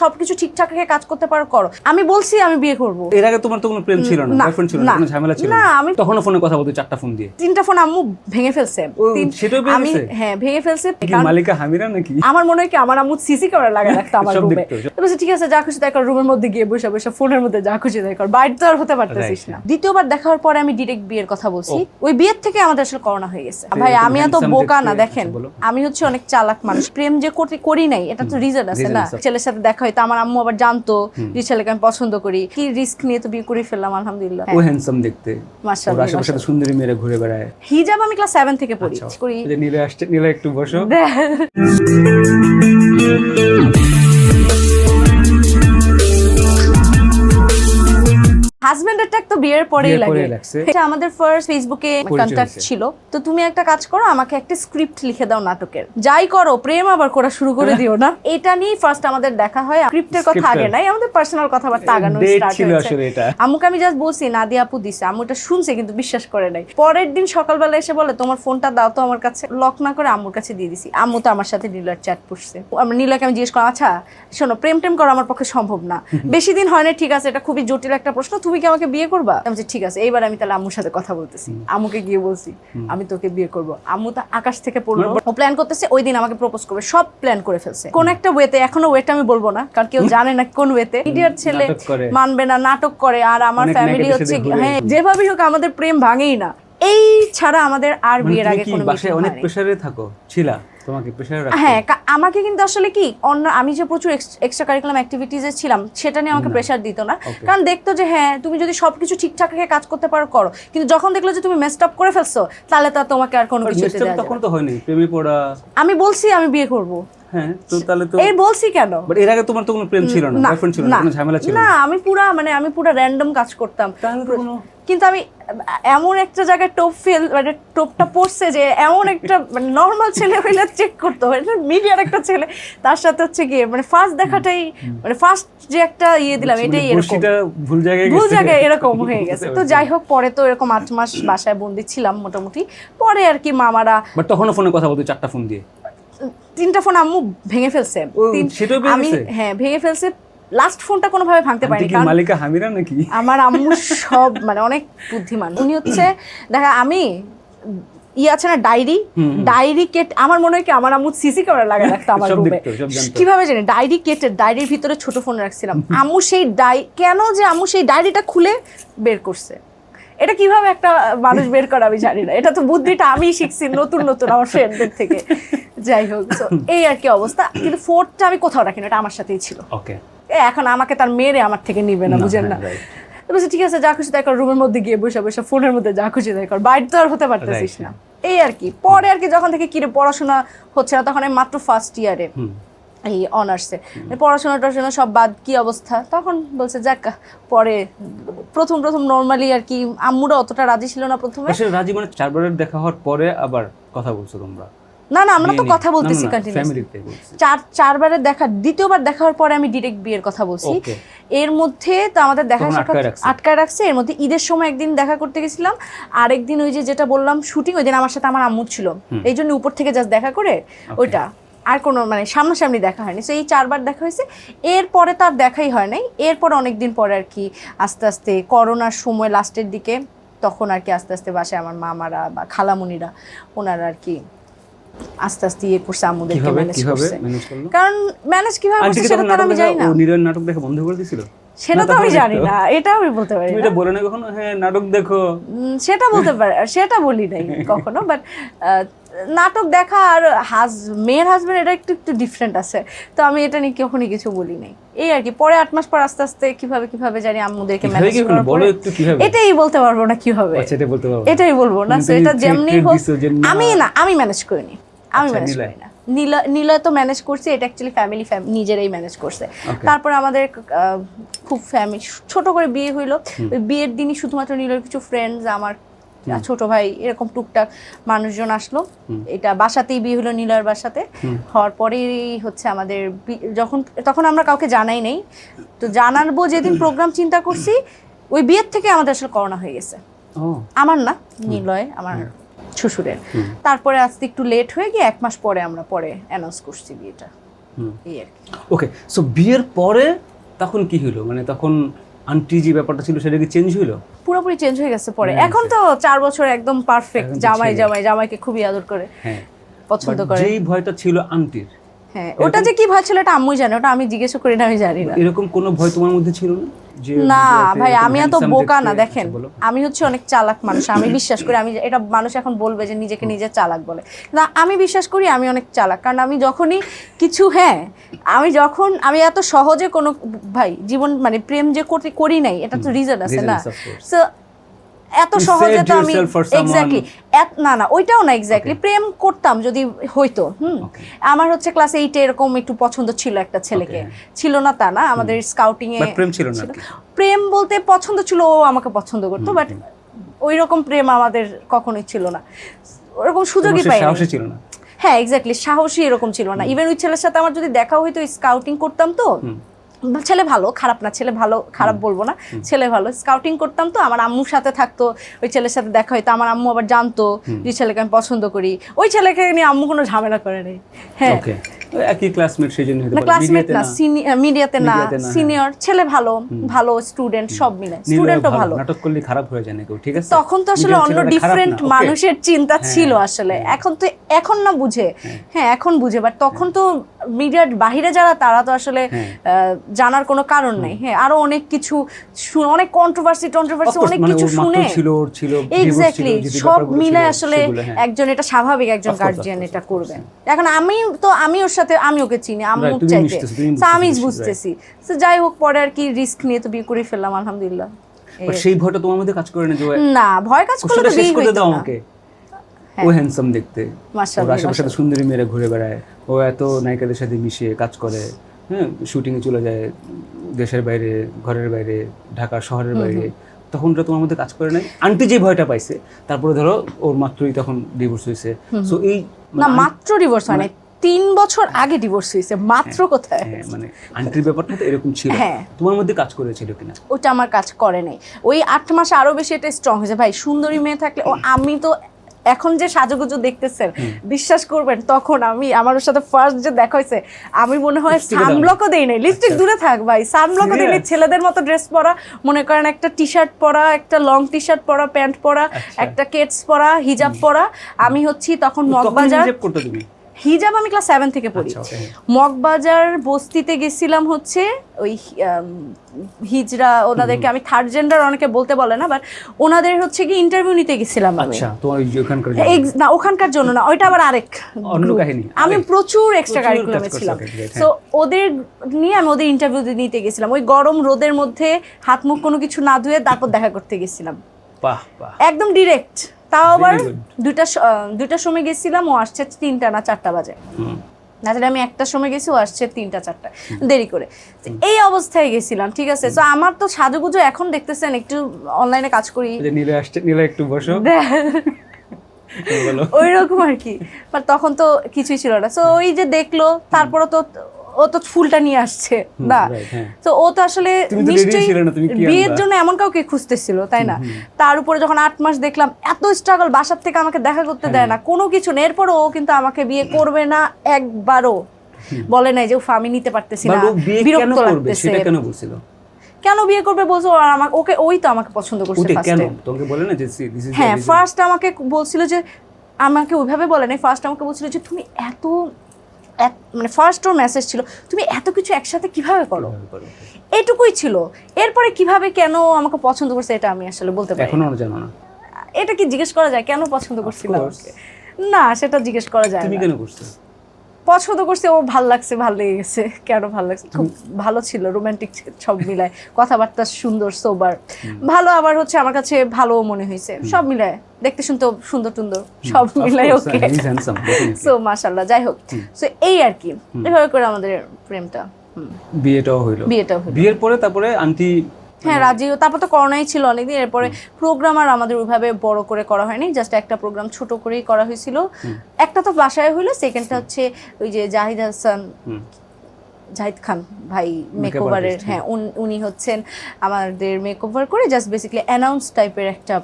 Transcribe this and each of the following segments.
সবকিছু ঠিকঠাক রেখে কাজ করতে পারো করো। আমি বলছি আমি বিয়ে করব। এর আগে তোমার তো কোনো প্রেম ছিল না বয়ফ্রেন্ড ছিল না। কোনো ঝামেলা ছিল না, আমি- তখনও ফোনে কথা বলতে চারটা ফোন দিয়ে। তিনটা ফোন আম্মু ভেঙে ফেলছে। সেটাও ভেঙে আমি হ্যাঁ ভেঙে ফেলছে। মালিকা হামিরা নাকি? আমার মনে হয় কি আমার আম্মু সিসি ক্যামেরা লাগা রাখতো আমার রুমে তো বলছে, ঠিক আছে যা খুশি তাই কর রুমের মধ্যে গিয়ে বসে বসে ফোনের মধ্যে যা খুশি তাই কর। বাইরে তো আর হতে পারতেছিস না। দ্বিতীয়বার দেখার পরে আমি ডিরেক্ট বিয়ের কথা বলছি। ওই বিয়ের থেকে আমাদের আসলে করোনা হয়ে গেছে। ভাই আমি এত বোকা না দেখেন। আমি হচ্ছে অনেক চালাক মানুষ। প্রেম যে করি নাই এটা তো রিজন আছে না। ছেলের সাথে দেখা হয়তো আমার আম্মু আবার জানতো যে ছেলেকে আমি পছন্দ করি। কি রিস্ক নিয়ে তো বিয়ে করে ফেললাম আলহামদুলিল্লাহ। ও হ্যান্ডসাম দেখতে। মাশাআল্লাহ আশেপাশে সুন্দরী মেয়েরা ঘুরে বেড়ায়। হিজাব আমি ক্লাস 7 থেকে পড়ি আচ্ছা করি। নীলা আসছে নীলা একটু বসো। হাজবেন্ডের ট্যাগ তো বিয়ের পরেই লাগে। এটা আমাদের ফার্স্ট ফেসবুকে ছিল। তো তুমি একটা কাজ করো আমাকে একটা স্ক্রিপ্ট লিখে দাও নাটকের। যাই করো প্রেম আবার করা শুরু করে দিও না। এটা নিয়ে ফার্স্ট আমাদের দেখা হয়। স্ক্রিপ্টের কথা আগে নাই আমাদের পার্সোনাল কথাবার্তা আগানো স্টার্ট হয়েছে। আম্মুকে আমি জাস্ট বলছি নাদিয়া আপু দিছে। এটা শুনছে কিন্তু বিশ্বাস করে নাই। পরের দিন সকালবেলা এসে বলে তোমার ফোনটা দাও তো আমার কাছে। লক না করে আম্মুর কাছে দিয়ে দিছি। আম্মু তো আমার সাথে নীলার চ্যাট পুষছে। আমরা নীলাকে আমি জিজ্ঞেস করলাম আচ্ছা শোনো প্রেম টেম করা আমার পক্ষে সম্ভব না। বেশি দিন হয় না ঠিক আছে এটা খুবই জটিল একটা প্রশ্ন। তুমি কি আমাকে বিয়ে করবা? আমি ঠিক আছে এইবার আমি তাহলে আম্মুর সাথে কথা বলতেছি। আম্মুকে গিয়ে বলছি আমি তোকে বিয়ে করব। আম্মু তো আকাশ থেকে পড়ল। ও প্ল্যান করতেছে ওই দিন আমাকে প্রপোজ করবে সব প্ল্যান করে ফেলছে। কোন একটা ওয়েতে এখনও ওয়েটা আমি বলব না কারণ কেউ জানে না কোন ওয়েতে ইডিয়ার ছেলে মানবে না নাটক করে আর আমার ফ্যামিলি হচ্ছে হ্যাঁ যেভাবেই হোক আমাদের প্রেম ভাঙেই না। এই ছাড়া আমাদের আর মানে বিয়ের আগে কোনো বাসায় অনেক প্রেসারে থাকো ছিলা? তোমাকে প্রেসারে রাখতো হ্যাঁ আমাকে কিন্তু আসলে কি অন্য আমি যে প্রচুর এক্সট্রা কারিকুলাম অ্যাক্টিভিটিসে ছিলাম সেটা নিয়ে আমাকে প্রেশার দিত না। কারণ দেখতো যে হ্যাঁ তুমি যদি সবকিছু ঠিকঠাক রেখে কাজ করতে পারো করো। কিন্তু যখন দেখল যে তুমি মেস্ট আপ করে ফেলছো তাহলে তো আর তোমাকে আর কোনো কিছু up তখন তো হয়নি প্রেমে পড়া। আমি বলছি আমি বিয়ে করব। হ্যাঁ তো তাহলে তো এই বলছি কেন? বাট এর আগে তোমার তো কোনো প্রেম ছিল না না, বয়ফ্রেন্ড ছিল না না, কোনো ঝামেলা ছিল না না? আমি পুরা মানে আমি পুরা র্যান্ডম কাজ করতাম। তাহলে কোনো কিন্তু আমি এমন একটা জায়গায় টোপ ফেল মানে টোপটা পড়ছে যে এমন একটা মানে নর্মাল ছেলে হইলে চেক করতে হয় মিডিয়ার একটা ছেলে। তার সাথে হচ্ছে গিয়ে মানে ফার্স্ট দেখাটাই মানে ফার্স্ট যে একটা ইয়ে দিলাম এটাই মানে এরকম। ভুল জায়গায় ভুল জায়গায় এরকম হয়ে গেছে। তো যাই হোক পরে তো এরকম আট মাস বাসায় বন্দি ছিলাম মোটামুটি। পরে আর কি মামারা বাট তখনও ফোনে কথা বলতে চারটা ফোন দিয়ে? তিনটা ফোন আম্মু ভেঙে ফেলছে। আমি হ্যাঁ ভেঙে ফেলছে। লাস্ট ফোনটা কোনোভাবে ভাঙতে পারিনি কারণ মালিকা হামিরা নাকি? আমার আম্মু সব মানে অনেক বুদ্ধিমান। উনি হচ্ছে দেখা আমি ই আছে না ডায়েরি? ডায়েরি কেট আমার মনে হয় কি আমার আম্মু সিসি ক্যামেরা লাগা রাখতো আমার রুমে। কীভাবে জানি ডায়েরি কেটে ডায়েরির ভিতরে ছোট ফোন রাখছিলাম। আম্মু সেই ডাই কেন যে আম্মু সেই ডায়েরিটা খুলে বের করছে? এটা কীভাবে একটা মানুষ বের করে আমি জানি না। এটা তো বুদ্ধিটা আমি শিখছি নতুন নতুন আমার ফ্রেন্ডদের থেকে। যাই হোক এই আর কি অবস্থা। কিন্তু ফোনটা আমি কোথাও রাখি না এটা আমার সাথেই ছিল। ওকে এখন আমাকে তার মেরে আমার থেকে নিবে না না, বুঝেন না? হ্যাঁ. তো বলছে ঠিক আছে যা খুশি তাই কর রুমের মধ্যে গিয়ে বসে বসে ফোনের মধ্যে যা খুশি তাই কর বাইরে তো আর হতে পারতেছিস না। এই আর কি পরে আর কি যখন থেকে কিরে পড়াশোনা হচ্ছে না তখন আমি মাত্র ফার্স্ট ইয়ারে এই অনার্সে পড়াশোনা টড়াশোনা সব বাদ কি অবস্থা? তখন বলছে যাক পরে প্রথম প্রথম নর্মালি আর কি আম্মুরা অতটা রাজি ছিল না প্রথমে। রাজি মানে চারবারের দেখা হওয়ার পরে আবার কথা বলছো তোমরা। না না আমরা তো কথা বলতেছি চার চারবারের দেখা দ্বিতীয়বার দেখার পরে আমি ডিরেক্ট বিয়ের কথা বলছি। এর মধ্যে তো আমাদের দেখা সাক্ষাৎ আটকায় রাখছে। এর মধ্যে ঈদের সময় একদিন দেখা করতে গেছিলাম। আরেকদিন ওই যে যেটা বললাম শুটিং ওই দিন আমার সাথে আমার আম্মু ছিল। এই জন্য উপর থেকে জাস্ট দেখা করে ওইটা। আর কোনো মানে সামনাসামনি দেখা হয়নি। সো এই চারবার দেখা হয়েছে। এরপরে তো আর দেখাই হয় নাই। এরপর অনেকদিন পরে আর কি আস্তে আস্তে করোনার সময় লাস্টের দিকে তখন আর কি আস্তে আস্তে বাসায় আমার মামারা বা খালামুনিরা ওনারা আর কি আস্তে আস্তে ইয়ে করছে আম্মুদেরকে ম্যানেজ করছে। কারণ ম্যানেজ কীভাবে করছে সেটা তো আমি জানি না। নিরন নাটক দেখা বন্ধ করে দিছিল সেটা তো আমি জানি না এটা আমি বলতে পারি এটা বলে না কখনো? হ্যাঁ নাটক দেখো। সেটা বলতে পারি সেটা বলি নাই কখনো বাট নাটক দেখা আর হাজ মেয়ের হাজবেন্ড এটা একটু একটু ডিফারেন্ট আছে। তো আমি এটা নিয়ে কখনই কিছু বলি নাই। এই আর কি পরে আট মাস পর আস্তে আস্তে কীভাবে কীভাবে জানি আম্মুদেরকে ম্যানেজ করার এটাই বলতে পারব না কীভাবে। আচ্ছা বলতে পারব এটাই বলব না এটা যেমনি হোক আমি না আমি ম্যানেজ করিনি। আমি আচ্ছা, ম্যানেজ করি না। নীলা নীলা তো ম্যানেজ করছে এটা অ্যাকচুয়ালি ফ্যামিলি নিজেরাই ম্যানেজ করছে. তারপরে আমাদের খুব ফ্যামিলি ছোট করে বিয়ে হইল। ওই বিয়ের দিনই শুধুমাত্র নীলার কিছু ফ্রেন্ডস আমার ছোট ভাই এরকম টুকটাক মানুষজন আসলো। এটা বাসাতেই বিয়ে হলো নীলার বাসাতে। হওয়ার পরেই হচ্ছে আমাদের যখন তখন আমরা কাউকে জানাই নেই। তো জানাব যেদিন প্রোগ্রাম চিন্তা করছি ওই বিয়ের থেকে আমাদের আসলে করোনা হয়ে গেছে। আমার না নিলয় আমার শ্বশুরের। তারপরে আস্তে একটু লেট হয়ে গিয়ে এক মাস পরে আমরা পরে অ্যানাউন্স করছি বিয়েটা। এই আর কি। ওকে সো বিয়ের পরে তখন কি হলো? মানে তখন আন্টি যে ব্যাপারটা ছিল সেটা কি চেঞ্জ হলো? পুরোপুরি চেঞ্জ হয়ে গেছে পরে। এখন তো চার বছর একদম পারফেক্ট জামাই জামাই জামাইকে খুবই আদর করে হ্যাঁ। পছন্দ করে। যেই ভয়টা ছিল আন্টির হ্যাঁ ওটা যে কি ভয় ছিল এটা আম্মুই জানে ওটা আমি জিজ্ঞেস করি না আমি জানি না। এরকম কোনো ভয় তোমার মধ্যে ছিল না? না ভাই আমি এত বোকা না দেখেন আমি হচ্ছে অনেক চালাক মানুষ আমি বিশ্বাস করি আমি এটা মানুষ এখন বলবে যে নিজেকে নিজে চালাক বলে। না আমি বিশ্বাস করি আমি অনেক চালাক কারণ আমি যখনই কিছু হ্যাঁ আমি যখন আমি এত সহজে কোনো ভাই জীবন মানে প্রেম যে করতে করি নাই এটা তো রিজন আছে না. So, এত সহজে তো আমি এক্স্যাক্টলি না না ওইটাও না এক্স্যাক্টলি প্রেম করতাম যদি হইতো হুম? আমার হচ্ছে ক্লাস এইটে এরকম একটু পছন্দ ছিল একটা ছেলেকে। ছিল না তা না আমাদের স্কাউটিং এ প্রেম ছিল না প্রেম বলতে পছন্দ ছিল ও আমাকে পছন্দ করতো বাট ওই রকম প্রেম আমাদের কখনোই ছিল না। ওরকম সুযোগই তোমার সে পাই সাহসী ছিল না। হ্যাঁ এক্স্যাক্টলি সাহসী এরকম ছিল না। ইভেন ওই ছেলের সাথে আমার যদি দেখা হইতো স্কাউটিং করতাম তো হুম। ছেলে ভালো খারাপ না ছেলে ভালো খারাপ বলব না ছেলে ভালো। স্কাউটিং করতাম তো আমার আম্মুর সাথে থাকতো ওই ছেলের সাথে দেখা হইতো আমার আম্মু আবার জানতো যে ছেলেকে আমি পছন্দ করি। ওই ছেলেকে নিয়ে আম্মু কোনো ঝামেলা করে নেই। হ্যাঁ। একই ক্লাসমেট সেই জন্য হতে না পারে। ক্লাসমেট না মিডিয়াতে না না, হ্যাঁ। সিনিয়র ছেলে ভালো ভালো স্টুডেন্ট সব মিলে। স্টুডেন্টও ভালো নাটক করলে খারাপ হয়ে যায় না কেউ ঠিক আছে? তখন তো আসলে অন্য ডিফারেন্ট মানুষের চিন্তা হ্যাঁ, ছিল আসলে। এখন তো এখন না বুঝে। হ্যাঁ। এখন বুঝে বাট তখন তো মিডিয়ার বাহিরে যারা তারা তো আসলে হ্যাঁ। জানার কোনো কারণ নেই। হ্যাঁ আরও অনেক কিছু অনেক কন্ট্রোভার্সি টন্ট্রোভার্সি অনেক মানে কিছু শুনে। ছিল ছিল এক্স্যাক্টলি সব মিলে আসলে হ্যাঁ। একজন এটা স্বাভাবিক একজন গার্জিয়ান এটা করবে। এখন আমি তো আমি ওর সাথে আমি ওকে চিনি আম্মুর চাইতে। আমি বুঝতেছি তো যাই হোক পরে আর কি রিস্ক নিয়ে তো বিয়ে করে ফেললাম আলহামদুলিল্লাহ। সেই ভয়টা তোমার মধ্যে কাজ করে না যে না ভয় কাজ করলে তো বিয়ে হইতো দাও না। ও হ্যান্ডসাম দেখতে। ওর আশেপাশে সুন্দরী মেয়েরা ঘুরে বেড়ায়। ও এত নায়িকাদের সাথে মিশে কাজ করে। হ্যাঁ শুটিংয়ে চলে যায় দেশের বাইরে ঘরের বাইরে ঢাকা শহরের বাইরে। তখন ওটা তোমার মধ্যে কাজ করে নাই। আন্টি যে ভয়টা পাইছে তারপরে ধরো ওর মাত্রই তখন ডিভোর্স হয়েছে সো এই না মানে মাত্র ডিভোর্স হয় তিন বছর আগে ডিভোর্স হয়েছে মাত্র কোথায়? হ্যাঁ, মানে আন্টির ব্যাপারটা তো এরকম ছিল। হ্যাঁ। তোমার মধ্যে কাজ করেছিল কিনা? ওটা আমার কাজ করে নাই। ওই আট মাসে আরও বেশি এটা স্ট্রং হয়েছে। ভাই সুন্দরী মেয়ে থাকলে ও আমি তো এখন যে সাজুগুজু দেখতেছেন বিশ্বাস করবেন তখন আমি আমার সাথে ফার্স্ট যে দেখা হয়েছে আমি মনে হয়? সানব্লকও দেই নাই। লিপস্টিক দূরে থাক ভাই সানব্লকও দেই নাই ছেলেদের মতো ড্রেস পরা মনে করেন একটা টি শার্ট পরা একটা লং টি শার্ট পরা প্যান্ট পরা আচ্ছা। একটা কেটস পরা হিজাব পরা। আমি হচ্ছি তখন মগবাজার। করতে তুমি? হিজাব আমি ক্লাস সেভেন থেকে পড়ি। আচ্ছা, মগবাজার বস্তিতে গেছিলাম হচ্ছে ওই হিজরা ওনাদেরকে। আমি থার্ড জেন্ডার অনেকে বলতে বলে না বাট ওনাদের হচ্ছে কি ইন্টারভিউ নিতে গেছিলাম আমি। আচ্ছা না ওখানকার জন্য না ওইটা আবার আরেক অন্য group। কাহিনী, আমি প্রচুর এক্সট্রা কারিকুলামে ছিলাম। তো ওদের নিয়ে আমি ওদের ইন্টারভিউ নিতে গেছিলাম। ওই গরম রোদের মধ্যে হাত মুখ কোনো কিছু না ধুয়ে তারপর দেখা করতে গেছিলাম। বাহ বাহ। একদম ডিরেক্ট তাও আবার. দুইটা দুইটার সময় গেছিলাম ও আসছে তিনটা না চারটা বাজে। নাহলে আমি একটার সময় গেছি ও আসছে তিনটা চারটা। দেরি করে। এই অবস্থায় গেছিলাম ঠিক আছে? তো আমার তো সাজুগুজু এখন দেখতেছেন একটু অনলাইনে কাজ করি। নীলে আসছে নীলা একটু বসো। ওই রকম আর কি। তখন তো কিছুই ছিল না। তো ওই যে দেখল তারপরে তো ও তো ফুলটা নিয়ে আসছে না। হ্যাঁ। তো ও তো আসলে নিশ্চয়ই বিয়ের জন্য এমন কাউকে খুঁজতেছিল তাই না? তার উপরে যখন আট মাস দেখলাম এত স্ট্রাগল বাসার থেকে আমাকে দেখা করতে দেয় না কোনো কিছু নেই। এরপর ও কিন্তু আমাকে বিয়ে করবে না একবারও। বলে নাই যে উফ, আমি নিতে পারতেছি না ও বিরক্ত লাগতেছে। সেটা কেন বলছিল? কেন বিয়ে করবে? বলছো আর আমাকে ওকে ওই তো আমাকে পছন্দ করছে ফার্স্টে তোমাকে বলে না যে দিস ইজ হ্যাঁ ফার্স্ট আমাকে বলছিল যে আমাকে ওইভাবে বলে নাই। ফার্স্ট আমাকে বলছিল যে তুমি এত এত- মানে ফার্স্ট ওর মেসেজ ছিল তুমি এত কিছু একসাথে কীভাবে করো? এটুকুই ছিল। এরপরে কীভাবে কেন আমাকে পছন্দ করছে এটা আমি আসলে বলতে পারি এখনও জানো না। এটা কি জিজ্ঞেস করা যায় কেন পছন্দ করছিল. না সেটা জিজ্ঞেস করা যায় তুমি কেন করছ? পছন্দ করছে ও ভালো লাগছে ভালো লেগে গেছে। কেন ভালো লাগছে? খুব ভালো ছিল রোমান্টিক সব মিলায়। কথাবার্তা সুন্দর সোবার ভালো আবার হচ্ছে আমার কাছে ভালো মনে হয়েছে। সব মিলায়। দেখতে শুনতে সুন্দর টুন্দর সব মিলাই ওকে সো মাশাল্লাহ যাই হোক। সো এই আর কি। এভাবে করে আমাদের প্রেমটা বিয়েটাও হইল। বিয়েটা হলো বিয়ের পরে তারপরে আন্টি হ্যাঁ রাজি তারপর তো করোনাই ছিল অনেকদিন এরপরে প্রোগ্রাম আর আমাদের ওইভাবে বড় করে করা হয়নি জাস্ট একটা প্রোগ্রাম ছোট করেই করা হয়েছিল। একটা তো বাসায় হইল সেকেন্ডটা হচ্ছে ওই যে জাহিদ হাসান জাহিদ খান ভাই মেকওভারের হ্যাঁ উন- উনি হচ্ছেন আমাদের মেকওভার করে জাস্ট বেসিক্যালি অ্যানাউন্স টাইপের একটা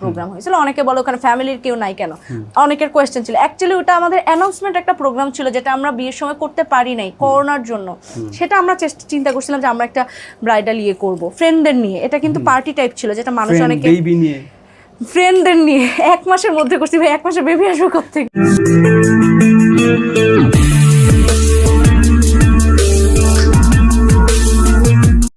প্রোগ্রাম হয়েছিল। অনেকে বলে ওখানে ফ্যামিলির কেউ নাই কেন? অনেকের কোয়েশ্চেন ছিল। অ্যাকচুয়ালি ওটা আমাদের অ্যানাউন্সমেন্ট একটা প্রোগ্রাম ছিল যেটা আমরা বিয়ের সময় করতে পারি নাই করোনার জন্য। সেটা আমরা চেষ্টা চিন্তা করছিলাম যে আমরা একটা ব্রাইডাল ইয়ে করব। ফ্রেন্ডদের নিয়ে। এটা কিন্তু পার্টি টাইপ ছিল যেটা মানুষ অনেকে ফ্রেন্ডদের নিয়ে। এক মাসের মধ্যে করছি ভাই এক মাসের বেবি আসবে কোথেকে